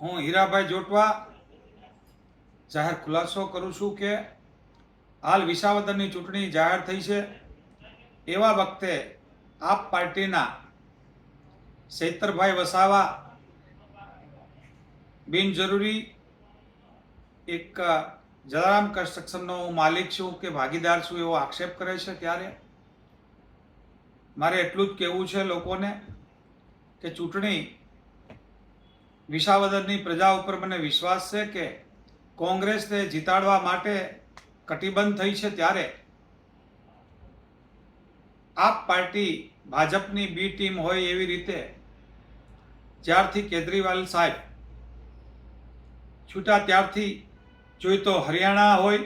હું હીરાભાઈ જોટવા જાહેર ખુલાસો કરું છું કે હાલ વિસાવદરની ચૂંટણી જાહેર થઈ છે. એવા વખતે આપ પાર્ટીના ચૈતરભાઈ વસાવા બિનજરૂરી એક જલારામ કન્સ્ટ્રક્શનનો હું માલિક છું કે ભાગીદાર છું એવો આક્ષેપ કરે છે ત્યારે? મારે એટલું જ કહેવું છે લોકોને કે ચૂંટણી વિસાવદરની પ્રજા ઉપર મને વિશ્વાસ છે કે કોંગ્રેસને જીતાડવા માટે કટિબંધ થઈ છે ત્યારે આપ પાર્ટી ભાજપની બી ટીમ હોય એવી રીતે જ્યારથી કેજરીવાલ સાહેબ છૂટા ત્યારથી જોઈ તો હરિયાણા હોય,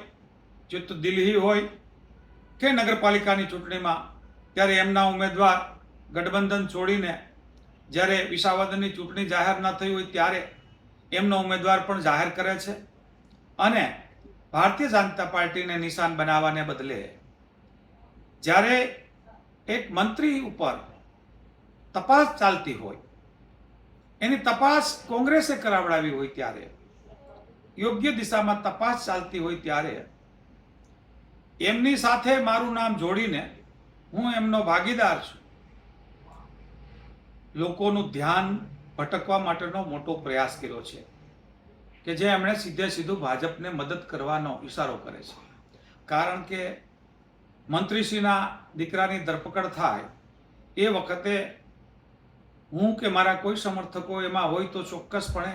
જોઈ તો દિલ્હી હોય કે નગરપાલિકાની ચૂંટણીમાં, ત્યારે એમના ઉમેદવાર ગઠબંધન છોડીને જ્યારે વિસાવદરની ચૂંટણી જાહેર ન થઈ હોય ત્યારે એમનો ઉમેદવાર પણ જાહેર કરે છે અને ભારતીય જનતા પાર્ટીને નિશાન બનાવવાને બદલે જ્યારે એક મંત્રી ઉપર તપાસ ચાલતી હોય, એની તપાસ કોંગ્રેસે કરાવડાવી હોય ત્યારે, યોગ્ય દિશામાં તપાસ ચાલતી હોય ત્યારે એમની સાથે મારું નામ જોડીને હું એમનો ભાગીદાર છું. લોકોનું ધ્યાન ભટકવા માટેનો મોટો પ્રયાસ કર્યો છે કે જે એમણે સીધે સીધું ભાજપને મદદ કરવાનો ઇશારો કરે છે. કારણ કે મંત્રીશ્રીના દીકરાની ધરપકડ થાય એ વખતે હું કે મારા કોઈ સમર્થકો એમાં હોય તો ચોક્કસપણે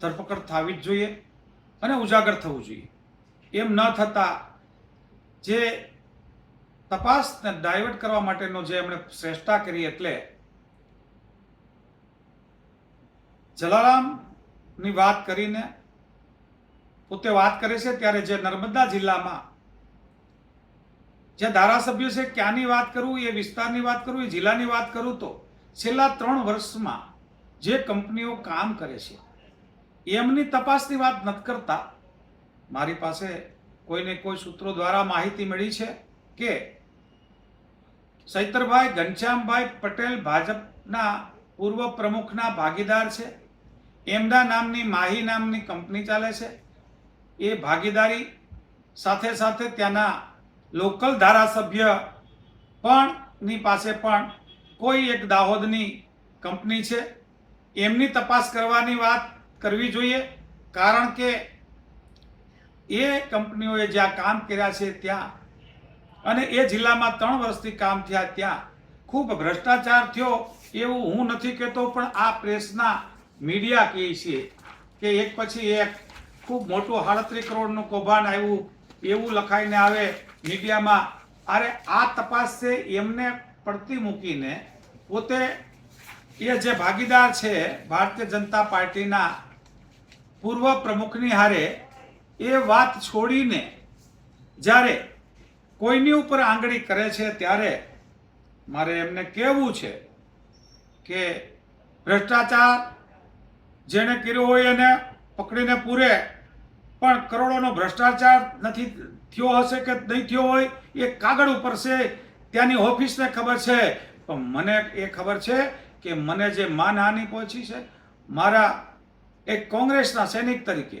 ધરપકડ થવી જ જોઈએ અને ઉજાગર થવું જોઈએ. એમ ન થતાં જે તપાસને ડાયવર્ટ કરવા માટેનો જે એમણે શ્રેષ્ઠતા કરી એટલે જલારામની વાત કરીને પોતે વાત કરે છે ત્યારે જે નર્મદા જિલ્લામાં જે ધારાસભ્ય છે, ક્યાંની વાત કરું, એ વિસ્તારની વાત કરું, એ જિલ્લાની વાત કરું તો છેલ્લા ત્રણ વર્ષમાં જે કંપનીઓ કામ કરે છે, એમની તપાસની વાત નથી કરતા. મારી પાસે કોઈને કોઈ સૂત્રો દ્વારા માહિતી મળી છે કે સૈતરભાઈ, ઘનશ્યામભાઈ પટેલ ભાજપના પૂર્વ પ્રમુખના ભાગીદાર છે. એમના નામની, માહી નામની કંપની ચાલે છે. એ ભાગીદારી સાથે સાથે ત્યાંના લોકલ ધારાસભ્ય પણ ની પાસે પણ કોઈ એક દાહોદની કંપની છે. એમની તપાસ કરવાની વાત કરવી જોઈએ, કારણ કે એ કંપનીઓએ જ્યાં કામ કર્યા છે ત્યાં અને એ જિલ્લામાં ત્રણ વર્ષથી કામ થયા ત્યાં ખૂબ ભ્રષ્ટાચાર થયો એવું હું નથી કહેતો, પણ આ પ્રેસના મીડિયા કહે છે કે એક પછી એક ખૂબ મોટું સાડત્રીસ કરોડનું કૌભાંડ આવ્યું, એવું લખાઈને આવે મીડિયામાં. અરે આ તપાસ છે એમને પડતી મૂકીને પોતે એ જે ભાગીદાર છે ભારતીય જનતા પાર્ટીના પૂર્વ પ્રમુખની હારે એ વાત છોડીને જ્યારે કોઈની ઉપર આંગળી કરે છે ત્યારે મારે એમને કહેવું છે કે ભ્રષ્ટાચાર જેણે કર્યો હોય એને પકડીને પૂરે. પણ કરોડોનો ભ્રષ્ટાચાર નથી થયો હશે કે નહીં થયો હોય, એ કાગળ ઉપર છે, ત્યાંની ઓફિસને ખબર છે. પણ મને એ ખબર છે કે મને જે માનહાનિ પહોંચી છે, મારા એક કોંગ્રેસના સૈનિક તરીકે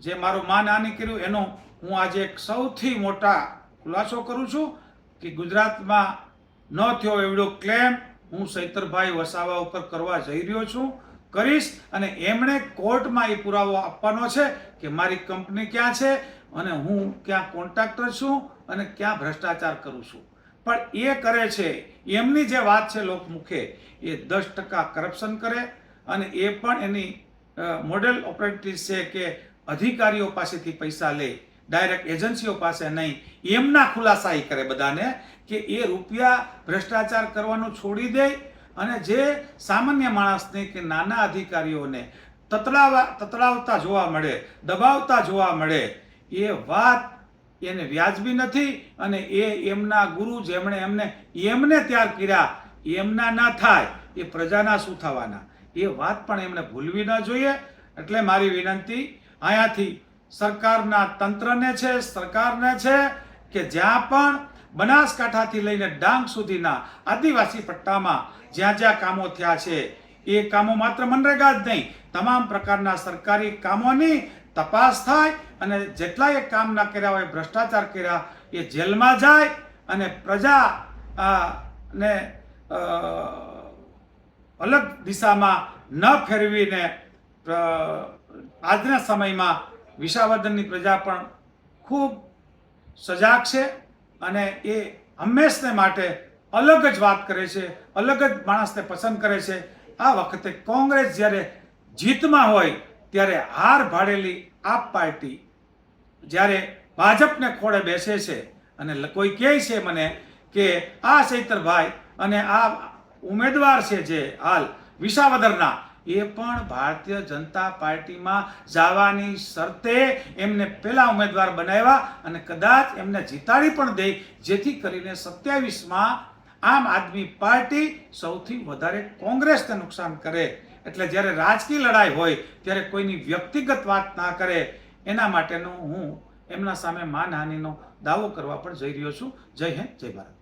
જે મારું માનહાનિ કર્યું, એનો હું આજે એક સૌથી મોટા ખુલાસો કરું છું કે ગુજરાતમાં ન થયો એવડો ક્લેમ હું સૈતરભાઈ વસાવા ઉપર કરવા જઈ રહ્યો છું. કરીશ અને એમણે કોર્ટમાં એ પુરાવો આપવાનો છે કે મારી કંપની ક્યાં છે અને હું ક્યાં કોન્ટ્રાક્ટર છું અને ક્યાં ભ્રષ્ટાચાર કરું છું. પણ એ કરે છે, એમની જે વાત છે લોકમુખે, એ દસ ટકા કરપ્શન કરે અને એ પણ એની મોડેલ ઓપરેટિવ છે કે અધિકારીઓ પાસેથી પૈસા લે ડાયરેક્ટ એજન્સીઓ પાસે નહીં, એમના ખુલાસા એ કરે બધાને કે એ રૂપિયા ભ્રષ્ટાચાર કરવાનું છોડી દે અને જે સામાન્ય માણસને કે નાના અધિકારીઓને તતડાવા તતડાવતા જોવા મળે, દબાવતા જોવા મળે, એ વાત એને વ્યાજબી નથી અને એ એમના ગુરુ જેમણે એમને એમને ત્યાર કર્યા, એમના ના થાય, એ પ્રજાના શું થવાના? એ વાત પણ એમણે ભૂલવી ન જોઈએ. એટલે મારી વિનંતી અહીંયાથી સરકારના તંત્રને છે, સરકારને છે કે જ્યાં પણ બનાસકાંઠાથી લઈને ડાંગ સુધીના આદિવાસી પટ્ટામાં જ્યાં જ્યાં કામો થયા છે, એ કામો માત્ર મનરેગા જ નહીં, તમામ પ્રકારના સરકારી કામોની તપાસ થાય અને જેટલાએ કામ ના કર્યા હોય, ભ્રષ્ટાચાર કર્યા, એ જેલમાં જાય અને પ્રજા ને અલગ દિશામાં ન ફેરવીને આજના સમયમાં વિશાવર્ધનની પ્રજા પણ ખૂબ સજાગ છે. અને એ હંમેશને માટે અલગ જ વાત કરે છે, અલગ જ માણસને પસંદ કરે છે. આ વખતે કોંગ્રેસ જ્યારે જીતમાં હોય, ત્યારે હાર ભાડેલી આપ પાર્ટી જ્યારે ભાજપને ખોળે બેસે છે અને કોઈ કહે છે મને કે આ ચૈતરભાઈ અને આ ઉમેદવાર છે જે હાલ વિસાવદરના એ પણ ભારતીય જનતા પાર્ટીમાં જવાની શરતે એમને પહેલા ઉમેદવાર બનાવ્યા અને કદાચ એમને જીતાડી પણ દે, જેથી કરીને સત્યાવીસમાં આમ આદમી પાર્ટી સૌથી વધારે કોંગ્રેસને નુકસાન કરે. એટલે જ્યારે રાજકીય લડાઈ હોય, ત્યારે કોઈની વ્યક્તિગત વાત ના કરે. એના માટેનો હું એમના સામે માનહાનિનો દાવો કરવા પણ જઈ રહ્યો છું. જય હિન્દ, જય ભારત.